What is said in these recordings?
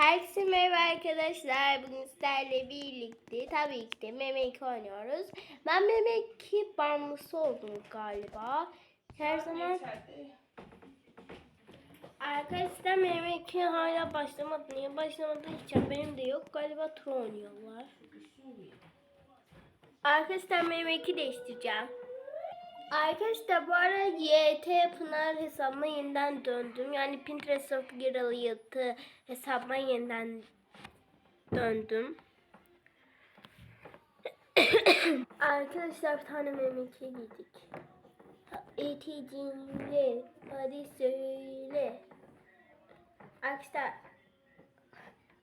Herkese merhaba arkadaşlar. Bugün sizlerle birlikte tabii ki de Memek oynuyoruz. Ben Memek bağımlısı oldum galiba. Her zaman arkadaşlar Memek hala başlamadı. Niye başlamadı hiç haberim de yok. Galiba tur oynuyorlar. Arkadaşlar Memek'i değiştireceğim. Arkadaşlar bu ara YT Pınar hesabıma yeniden döndüm. Yani Pinterest of Giralıyatı hesabıma yeniden döndüm. Arkadaşlar bir tane memeki giydik. Eticimle hadi söyle. Arkadaşlar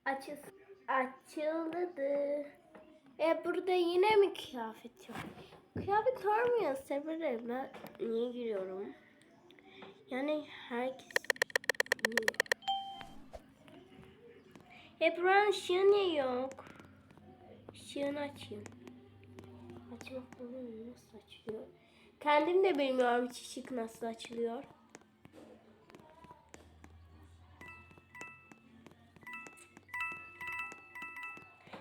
açıl açıldı. E burada yine mi kıyafet yok? Kıyafet sormuyor severim ben. Niye giriyorum? Yani herkes? E buranın ışığı niye yok? Işığını açayım. Açmak nasıl açılıyor? Kendim de bilmiyorum hiç ışık nasıl açılıyor.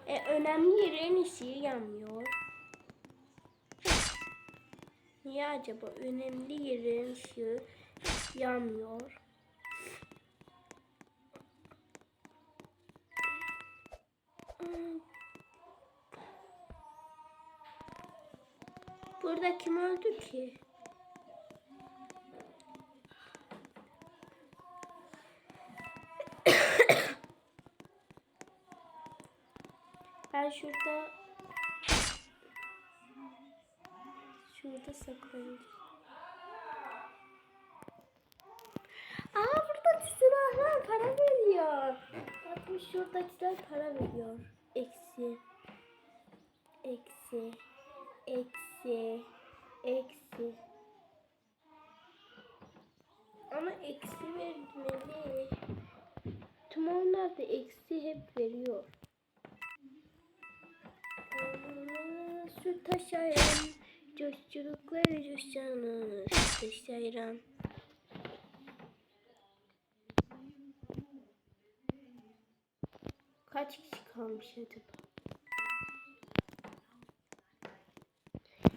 E, önemli yerin ışığı yanmıyor. Niye acaba önemli yerin ışığı yanmıyor? Hmm. Burada kim öldü ki? Ben şurada şurada saklanacağım. Aa burada silahlar para veriyor. Bakın şuradakiler para veriyor. Eksi. Eksi. Eksi. Eksi. Ama eksi vermeli. Tüm onlar da eksi hep veriyor. Su taşıran, coşçulukları coşanır, taşıran. Kaç kişi kalmış acaba?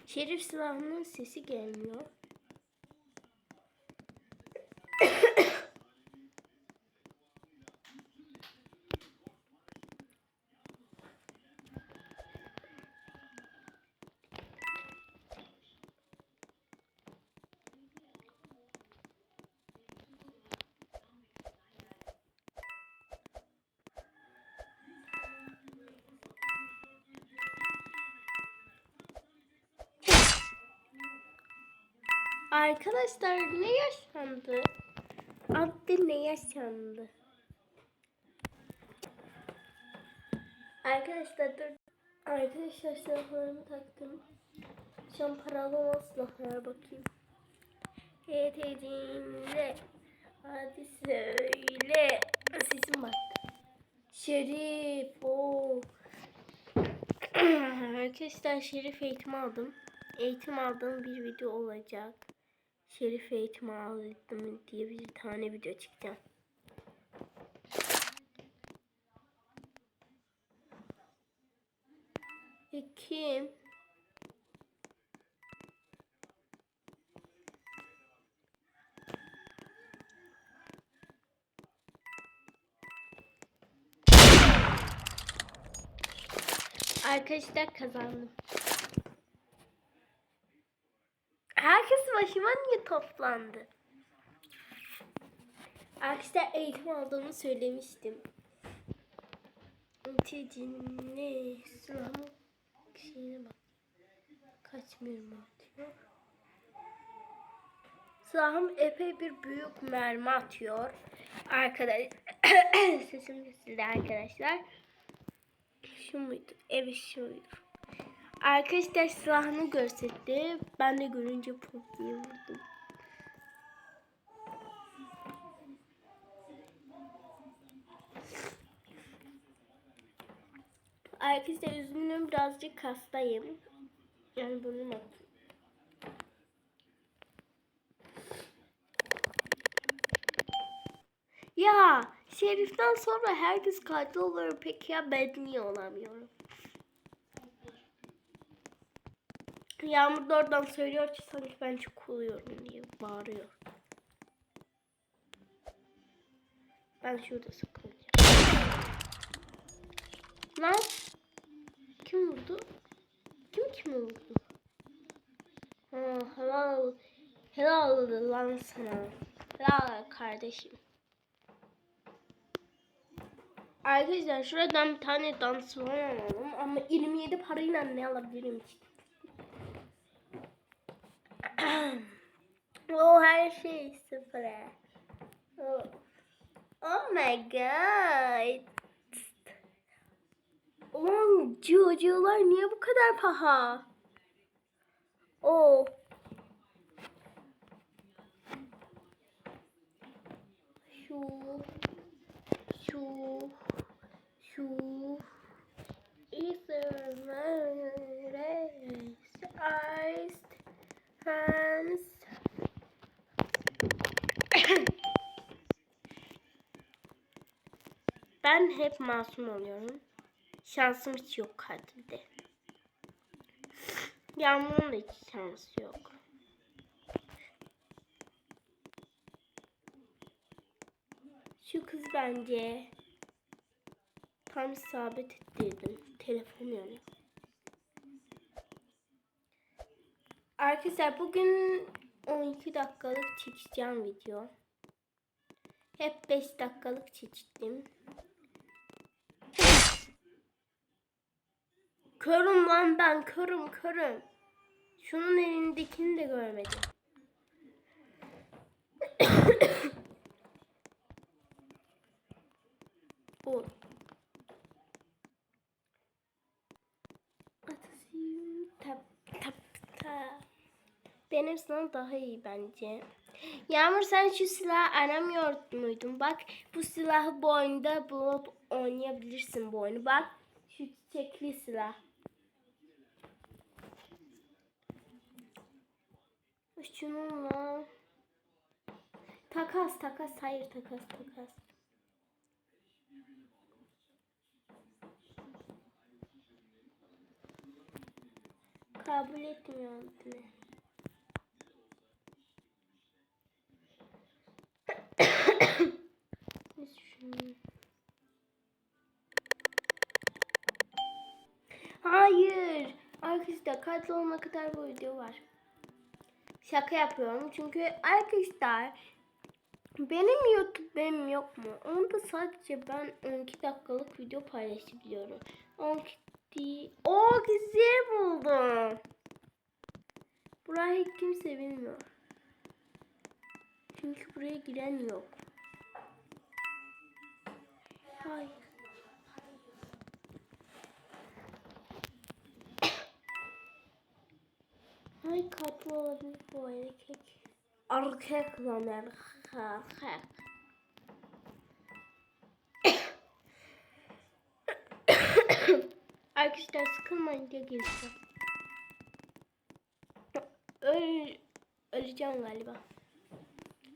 Şerif silahının sesi gelmiyor. Arkadaşlar ne yaşandı? Abdi ne yaşandı? Arkadaşlar dur. Arkadaşlar silahlarımı taktım. Şu an paralı olan silahlara bakayım. Yeteğinle hadi söyle. Sesim bak. Şerif o. Arkadaşlar Şerif eğitimi aldım. Eğitim aldığım bir video olacak. Şerif eğitimi aldım diye bir tane video çıkacağım. E kim? Arkadaşlar kazandım. Herkes başıma niye toplandı? Arkadaşlar eğitim aldığımı söylemiştim. ne silahımı şeyine bak. Kaç mermi atıyor? Silahım epey bir büyük mermi atıyor. Arkadaşlar sesim kesildi arkadaşlar. Şu muydu? Evet şuydu. Arkadaşlar silahını gösterdi. Ben de görünce pop diye vurdum. Arkadaşlar üzgünüm birazcık hastayım. Yani burnum akıyor. Ya Şerif'ten sonra herkes katil oluyor. Peki ya ben niye olamıyorum? Yağmur da oradan söylüyor ki sanki ben çok oluyorum diye bağırıyor. Ben şurada saklanacağım. Lan kim vurdu? Kim kimi vurdu? Ha, helal. Helal lan sana. Helal kardeşim. Arkadaşlar şuradan bir tane dans falan alalım ama 27 parayla ne alabilirim ki? O her şey sıfır. Oh. oh my god. Ulan civcivlar niye bu kadar paha? Oh. Şu şu şu Israel's eyes hands Ben hep masum oluyorum. Şansım hiç yok katilde. Yağmur'un da hiç şansı yok. Şu kız bence tam sabit ettirdim. Telefon yanıyor. Arkadaşlar bugün 12 dakikalık çekeceğim video. Hep 5 dakikalık çektim. Körüm lan ben körüm körüm. Şunun elindekini de görmedim. Bu. Benim sana daha iyi bence. Yağmur sen şu silahı aramıyor muydun? Bak bu silahı bu oyunda bulup oynayabilirsin bu oyunu. Bak şu çiçekli silah. Şununla. Takas takas hayır takas takas. Kabul etmiyor beni. Hayır. Arkadaşlar katil olma kadar bu video var. Şaka yapıyorum çünkü arkadaşlar benim YouTube'm yok mu? Onda sadece ben 12 dakikalık video paylaşabiliyorum. 12 değil. O güzel buldum. Burayı kimse bilmiyor. Çünkü buraya giren yok. Hayır. Ay katlı olabilir bu erkek. Erkek lan erkek. Arkadaşlar sıkılmayın diye geleceğim. Öl öleceğim galiba.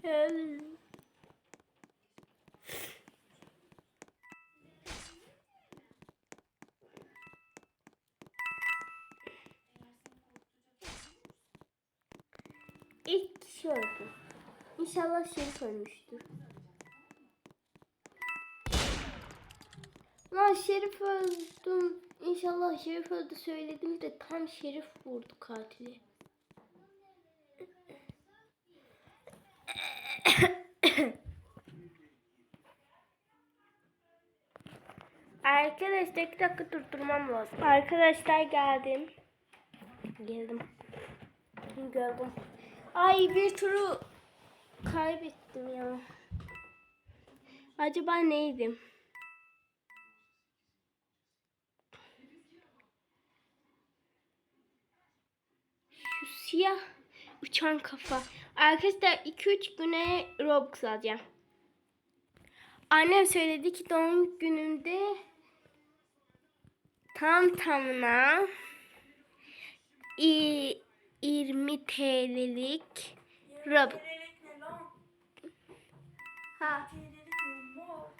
Öl. İnşallah Şerif ölmüştür. Lan Şerif öldüm. İnşallah Şerif öldü söyledim de tam Şerif vurdu katili. Arkadaşlar iki dakika durdurmam lazım. Arkadaşlar geldim. Geldim. Geldim. Ay bir turu kaybettim ya. Acaba neydim? Şu siyah uçan kafa. Arkadaşlar 2-3 güne Robux alacağım. Annem söyledi ki doğum günümde tam tamına i- 20 TL'lik Robux. Ha.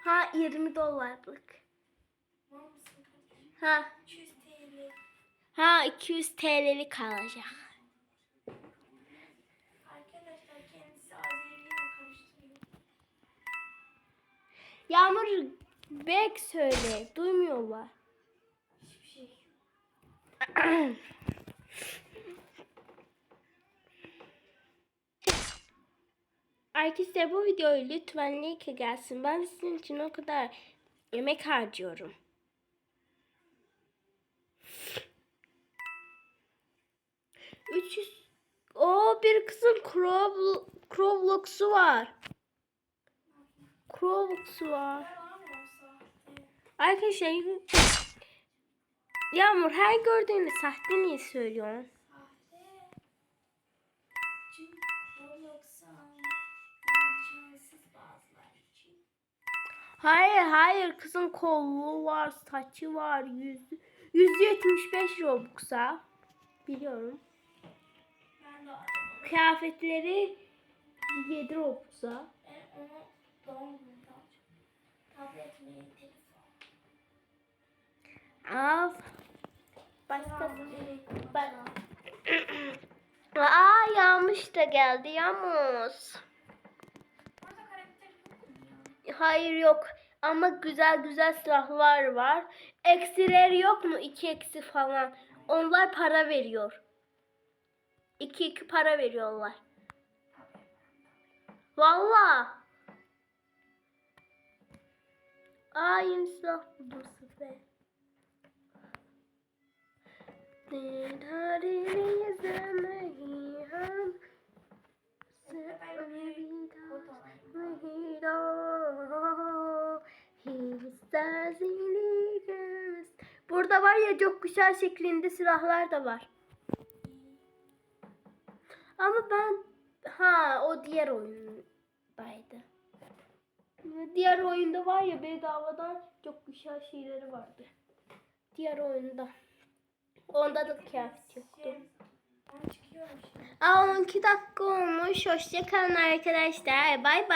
Ha 20 dolarlık. Ha 200 TL. ha 200 TL'lik alacak. Arkadaşlar kendisi Azeri'yle karıştırıyor. Yağmur bek söyle. Duymuyorlar. Hiçbir şey. Arkadaşlar bu videoyu lütfen like gelsin. Ben sizin için o kadar emek harcıyorum. Üç yüz... O bir kızın Crow... Crowlocks'u var. Crowlocks'u var. Arkadaşlar Yağmur her gördüğünü sahte niye söylüyorsun? Sahte. Çünkü Roblox'a şanssız bazıları için. Hayır hayır kızın kolluğu var, saçı var, yüz, 175 Robux'a. Biliyorum. Ben de. Kıyafetleri 7 Robux'a. Ben onu doğum gününde alacağım. Tablet mi, telefon. Al. Başka. Bak. Aa yağmış da geldi Yağmur. Orada karakter yok mu ya? Hayır yok ama güzel güzel silahlar var. Eksileri yok mu? İki eksi falan. Onlar para veriyor. İki iki para veriyorlar. Valla. Aa silah buldum size. Dinlerini izlemeyi hem Burada var ya çok güzel şeklinde silahlar da var. Ama ben ha o diğer oyundaydı. Diğer oyunda var ya bedavadan çok güzel şeyleri vardı. Diğer oyunda. Onda da kıyafet yoktu. Aa 12 dakika olmuş. Hoşçakalın arkadaşlar. Bay bay.